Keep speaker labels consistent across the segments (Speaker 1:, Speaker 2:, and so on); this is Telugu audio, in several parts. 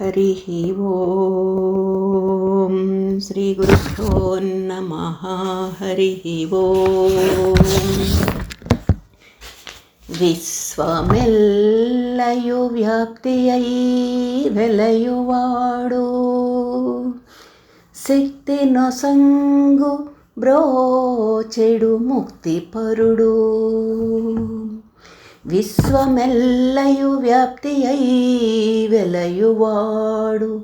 Speaker 1: హరి ఓం శ్రీ గురుభ్యో నమ హరి ఓం విశ్వమెల్లయు వ్యాప్తి అయి వెలయువాడు శక్తి నొసంగు బ్రోచెడు ముక్తిపరుడు విశ్వమెల్లయు వ్యాప్తి అయి వెలయువాడు.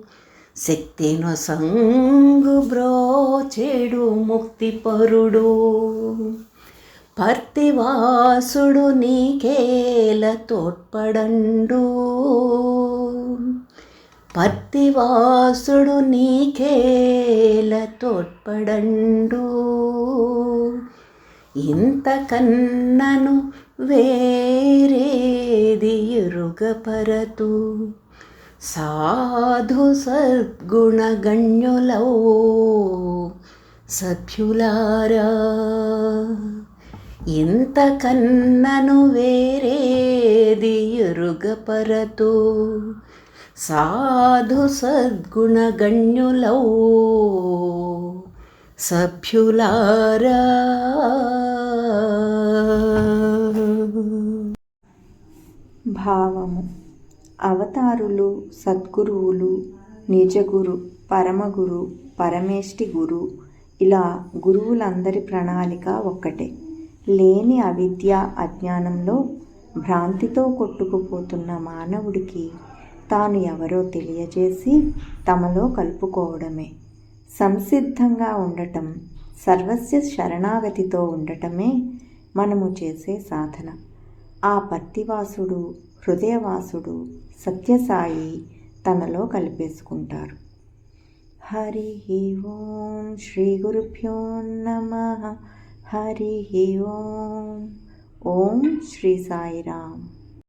Speaker 1: శక్తి నొసంగు బ్రోచెడు ముక్తిపరుడు. పర్తివాసుడు నీకేల తోడ్పడండు. పర్తివాసుడు నీకేల తోడ్పడండు. ಇಂತ ಕನ್ನನು ವೇರೇದಿಯುರುಗ ಪರತು. ಸಾಧು ಸದ್ಗುಣಗಣ್ಯುಲೋ ಸಭ್ಯುಲಾರ. ಇಂತ ಕನ್ನನು ವೇರೇದಿಯುರುಗ ಪರತು. ಸಾಧು ಸದ್ಗುಣಗಣ್ಯುಲೋ ಸಭ್ಯುಲಾರ.
Speaker 2: భావము. అవతారులు సద్గురువులు నిజగురు పరమగురు పరమేష్టి గురు ఇలా గురువులందరి ప్రణాళిక ఒక్కటే. లేని అవిద్య అజ్ఞానంలో భ్రాంతితో కొట్టుకుపోతున్న మానవుడికి తాను ఎవరో తెలియజేసి తమలో కలుపుకోవడమే. సంసిద్ధంగా ఉండటం సర్వస్య శరణాగతితో ఉండటమే మనము చేసే సాధన. ఆ పత్తివాసుడు హృదయవాసుడు సత్యసాయి తనలో కలిపేసుకుంటారు. హరి ఓం శ్రీ గురుభ్యో నమ. హరి ఓం. ఓం శ్రీ సాయిరామ్.